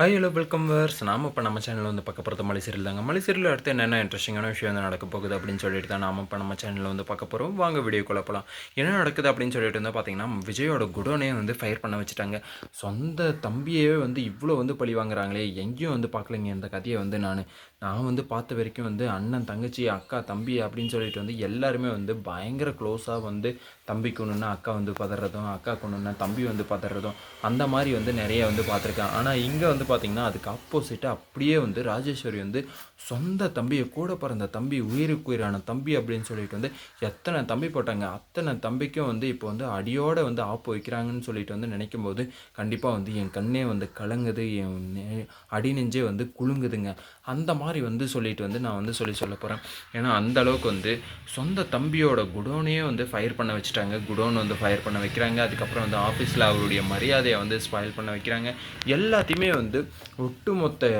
Hi hello welcome verse நாம இப்போ நம்ம சேனலில் வந்து பார்க்க போகிறது மலை தாங்க. மலைசீரியல் அடுத்து என்னென்ன இன்ட்ரெஸ்டிங்கான விஷயம் வந்து நடக்க போகுது அப்படின்னு சொல்லிட்டு தான் நாம இப்போ நம்ம சேனலில் வந்து பார்க்க போகிறோம் வாங்க வீடியோ போகலாம் என்ன நடக்குது அப்படின்னு சொல்லிட்டு வந்து பார்த்தீங்கன்னா விஜயோட குடோனே வந்து ஃபயர் பண்ண வச்சுட்டாங்க. சொந்த தம்பியே வந்து இவ்வளோ வந்து பழி வாங்குறாங்களே எங்கேயும் வந்து பார்க்கலைங்க இந்த கதையை வந்து நான். நான் வந்து பார்த்த வரைக்கும் வந்து அண்ணன் தங்கச்சி அக்கா தம்பி அப்படின்னு சொல்லிட்டு வந்து எல்லாருமே வந்து பயங்கர க்ளோஸாக வந்து தம்பி கொண்டுன்னா அக்கா வந்து பதறதும் அக்கா கொண்டுன்னா தம்பி வந்து பதறதும் அந்த மாதிரி வந்து நிறைய வந்து பார்த்துருக்கேன். ஆனால் இங்கே வந்து பார்த்திங்கன்னா அதுக்கு ஆப்போசிட்டாக அப்படியே வந்து ராஜேஸ்வரி வந்து சொந்த தம்பியை கூட பிறந்த தம்பி உயிருக்கு உயிரான தம்பி அப்படின்னு சொல்லிட்டு வந்து எத்தனை தம்பி போட்டாங்க அத்தனை தம்பிக்கும் வந்து இப்போ வந்து அடியோடு வந்து ஆப்பு வைக்கிறாங்கன்னு சொல்லிட்டு வந்து நினைக்கும் போது கண்டிப்பாக வந்து என் கண்ணே வந்து கலங்குது என் அடி நெஞ்சே வந்து குலுங்குதுங்க. அந்த மாதிரி வந்து சொல்லிட்டு வந்து நான் வந்து சொல்லி சொல்ல போகிறேன் ஏன்னா அந்த அளவுக்கு வந்து சொந்த தம்பியோட குடோனையே வந்து ஃபயர் பண்ண வச்சுட்டாங்க. குடோன் வந்து ஃபயர் பண்ண வைக்கிறாங்க. அதுக்கப்புறம் வந்து ஆஃபீஸில் அவருடைய மரியாதையை வந்து ஸ்பாயில் பண்ண வைக்கிறாங்க. எல்லாத்தையுமே வந்து ஒட்டுமொத்த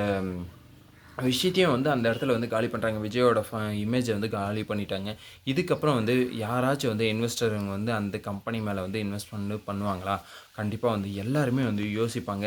விஷயத்தையும் வந்து அந்த இடத்துல வந்து காலி பண்ணுறாங்க விஜயோட இமேஜை வந்து காலி பண்ணிட்டாங்க. இதுக்கப்புறம் வந்து யாராச்சும் வந்து இன்வெஸ்டருங்க வந்து அந்த கம்பெனி மேலே வந்து இன்வெஸ்ட் பண்ணு பண்ணுவாங்களா? கண்டிப்பாக வந்து எல்லாருமே வந்து யோசிப்பாங்க.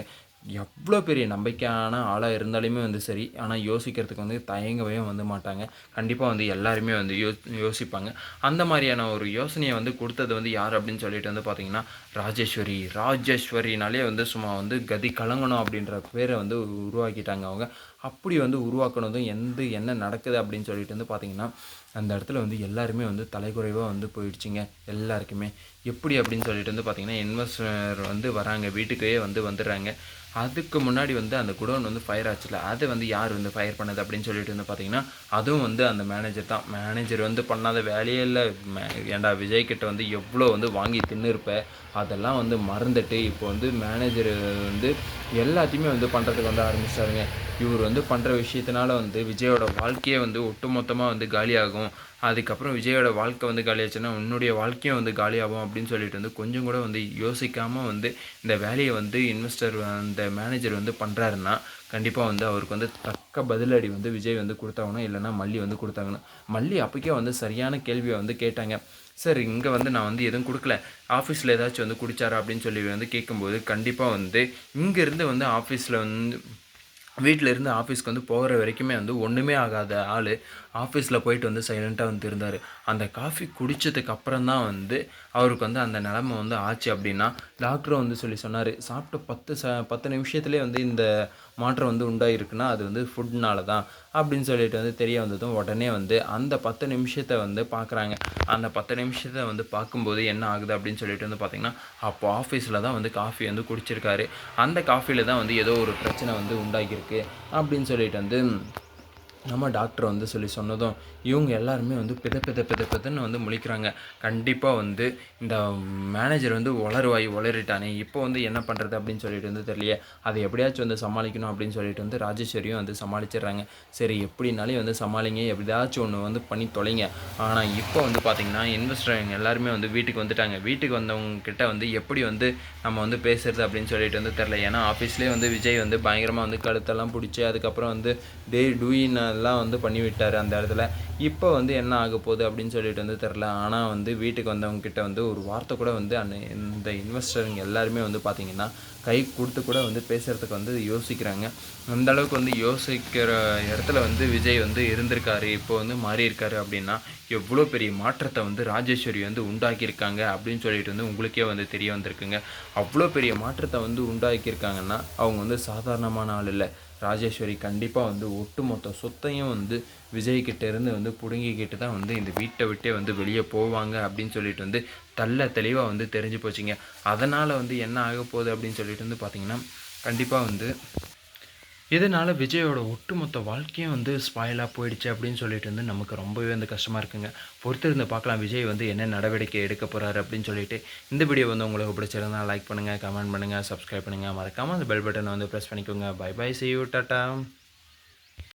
எவ்வளோ பெரிய நம்பிக்கையான ஆளாக இருந்தாலுமே வந்து சரி. ஆனால் யோசிக்கிறதுக்கு வந்து தயங்கவே வந்து மாட்டாங்க. கண்டிப்பாக வந்து எல்லாருமே வந்து யோ யோசிப்பாங்க. அந்த மாதிரியான ஒரு யோசனையை வந்து கொடுத்தது வந்து யார் அப்படின்னு சொல்லிட்டு வந்து பார்த்தீங்கன்னா ராஜேஸ்வரி. ராஜேஸ்வரினாலே வந்து சும்மா வந்து கதி கலங்கணும் அப்படின்ற பேரை வந்து உருவாக்கிட்டாங்க அவங்க. அப்படி வந்து உருவாக்கினதும் எந்த என்ன நடக்குது அப்படின்னு சொல்லிட்டு வந்து பார்த்தீங்கன்னா அந்த இடத்துல வந்து எல்லாருமே வந்து தலைக்குறைவாக வந்து போயிடுச்சுங்க. எல்லாருக்குமே. எப்படி அப்படின்னு சொல்லிட்டு வந்து பார்த்தீங்கன்னா இன்வெஸ்டர் வந்து வராங்க வீட்டுக்கே வந்து வந்துடுறாங்க. அதுக்கு முன்னாடி வந்து அந்த குடோன் வந்து ஃபயர் ஆச்சுல அதை வந்து யார் வந்து ஃபயர் பண்ணது அப்படின்னு சொல்லிட்டு வந்து பார்த்தீங்கன்னா அதுவும் வந்து அந்த மேனேஜர் தான். மேனேஜர் வந்து பண்ணாத வேலையே இல்லை. மே- ஏன்டா விஜய் கிட்ட வந்து எவ்வளோ வந்து வாங்கி தின்னுருப்ப அதெல்லாம் வந்து மறந்துட்டு இப்போ வந்து மேனேஜர் வந்து எல்லாத்தையுமே வந்து பண்ணுறதுக்கு வந்து ஆரம்பிச்சிட்டாருங்க. இவர் வந்து பண்ணுற விஷயத்தினால வந்து விஜயோட வாழ்க்கையே வந்து ஒட்டுமொத்தமாக வந்து காலியாகும். அதுக்கப்புறம் விஜயோட வாழ்க்கை வந்து காலியாச்சுன்னா உன்னுடைய வாழ்க்கையும் வந்து காலியாகும் அப்படின்னு சொல்லிட்டு வந்து கொஞ்சம் கூட வந்து யோசிக்காமல் வந்து இந்த வேலையை வந்து இன்வெஸ்டர் அந்த மேனேஜர் வந்து பண்ணுறாருன்னா கண்டிப்பாக வந்து அவருக்கு வந்து தக்க பதிலடி வந்து விஜய் வந்து கொடுத்தாகணும். இல்லைன்னா மல்லி வந்து கொடுத்தாங்கணும் மல்லி அப்போக்கே வந்து சரியான கேள்வியை வந்து கேட்டாங்க. சார் இங்கே வந்து நான் வந்து எதுவும் கொடுக்கல. ஆஃபீஸில் ஏதாச்சும் வந்து குடித்தாரா அப்படின்னு சொல்லி வந்து கேட்கும்போது கண்டிப்பாக வந்து இங்கேருந்து வந்து ஆஃபீஸில் வந்து வீட்டில் இருந்து ஆஃபீஸ்க்கு வந்து போகிற வரைக்குமே வந்து ஒன்றுமே ஆகாத ஆள் ஆஃபீஸில் போயிட்டு வந்து சைலண்ட்டாக வந்து இருந்தார். அந்த காஃபி குடித்ததுக்கு அப்புறம் தான் வந்து அவருக்கு வந்து அந்த நிலமை வந்து ஆச்சு அப்படின்னா டாக்டரும் வந்து சொல்லி சொன்னார் சாப்பிட்ட பத்து ச பத்து நிமிஷத்துலேயே வந்து இந்த மாற்றம் வந்து உண்டாயிருக்குன்னா அது வந்து ஃபுட்னால தான் அப்படின்னு சொல்லிட்டு வந்து தெரிய வந்ததும் உடனே வந்து அந்த பத்து நிமிஷத்தை வந்து பார்க்குறாங்க அந்த பத்து நிமிஷத்தை வந்து பார்க்கும்போது என்ன ஆகுது அப்படின்னு சொல்லிட்டு வந்து பார்த்திங்கன்னா அப்போ ஆஃபீஸில் தான் வந்து காஃபி வந்து குடிச்சிருக்காரு. அந்த காஃபியில் தான் வந்து ஏதோ ஒரு பிரச்சனை வந்து உண்டாகியிருக்கு அப்படின்னு சொல்லிட்டு வந்து நம்ம டாக்டர் வந்து சொல்லி சொன்னதும் இவங்க எல்லாருமே வந்து பித பித பித பிதன்னு வந்து முழிக்கிறாங்க. கண்டிப்பாக வந்து இந்த மேனேஜர் வந்து உளருவாய் உளறிட்டானே. இப்போ வந்து என்ன பண்ணுறது அப்படின்னு சொல்லிட்டு வந்து தெரியலையே. அதை எப்படியாச்சும் வந்து சமாளிக்கணும் அப்படின்னு சொல்லிட்டு வந்து ராஜேஸ்வரியும் வந்து சமாளிச்சிடுறாங்க. சரி எப்படினாலும் வந்து சமாளிங்க. எப்படியாச்சும் ஒன்று வந்து பண்ணி தொலைங்க. ஆனால் இப்போ வந்து பார்த்திங்கன்னா இன்வெஸ்டர் எல்லாருமே வந்து வீட்டுக்கு வந்துட்டாங்க. வீட்டுக்கு வந்தவங்க கிட்ட வந்து எப்படி வந்து நம்ம வந்து பேசுறது அப்படின்னு சொல்லிட்டு வந்து தெரில ஏன்னா ஆஃபீஸ்லேயே வந்து விஜய் வந்து பயங்கரமாக வந்து கழுத்தெல்லாம் பிடிச்சி அதுக்கப்புறம் வந்து டே டூயின் எல்லாம் வந்து பண்ணிவிட்டார் அந்த இடத்துல. இப்போ வந்து என்ன ஆக போகுது அப்படின்னு சொல்லிட்டு வந்து தெரில ஆனால் வந்து வீட்டுக்கு வந்தவங்க கிட்ட வந்து ஒரு வார்த்தை கூட வந்து அந்த இந்த இன்வெஸ்டருங்க எல்லாருமே வந்து பார்த்திங்கன்னா கை கொடுத்து கூட வந்து பேசுகிறதுக்கு வந்து யோசிக்கிறாங்க. அந்த அளவுக்கு வந்து யோசிக்கிற இடத்துல வந்து விஜய் வந்து இருந்திருக்காரு இப்போ வந்து மாறியிருக்காரு அப்படின்னா எவ்வளோ பெரிய மாற்றத்தை வந்து ராஜேஸ்வரி வந்து உண்டாக்கியிருக்காங்க அப்படின்னு சொல்லிட்டு வந்து உங்களுக்கே வந்து தெரிய வந்திருக்குங்க. அவ்வளோ பெரிய மாற்றத்தை வந்து உண்டாக்கியிருக்காங்கன்னா அவங்க வந்து சாதாரணமான ஆள் இல்லை. ராஜேஸ்வரி கண்டிப்பாக வந்து ஒட்டுமொத்த சொத்தையும் வந்து விஜய் இருந்து வந்து பிடுங்கிக்கிட்டு தான் வந்து இந்த வீட்டை விட்டே வந்து வெளியே போவாங்க அப்படின்னு சொல்லிட்டு வந்து தள்ள தெளிவாக வந்து தெரிஞ்சு போச்சுங்க. அதனால் வந்து என்ன ஆக போகுது அப்படின்னு சொல்லிட்டு வந்து பார்த்தீங்கன்னா கண்டிப்பாக வந்து இதனால் விஜயோட ஒட்டுமொத்த வாழ்க்கையும் வந்து ஸ்பாயிலாக போயிடுச்சு அப்படின்னு சொல்லிட்டு வந்து நமக்கு ரொம்பவே வந்து கஷ்டமாக இருக்குங்க. பொறுத்திருந்து பார்க்கலாம் விஜய் வந்து என்ன நடவடிக்கை எடுக்க போகிறாரு அப்படின்னு சொல்லிட்டு. இந்த வீடியோ வந்து உங்களுக்கு பிடிச்சிருந்தா லைக் பண்ணுங்கள் கமெண்ட் பண்ணுங்கள் சப்ஸ்கிரைப் பண்ணுங்கள் மறக்காமல் அந்த பெல் பட்டனை வந்து ப்ரெஸ் பண்ணிக்கோங்க. Bye bye see you tata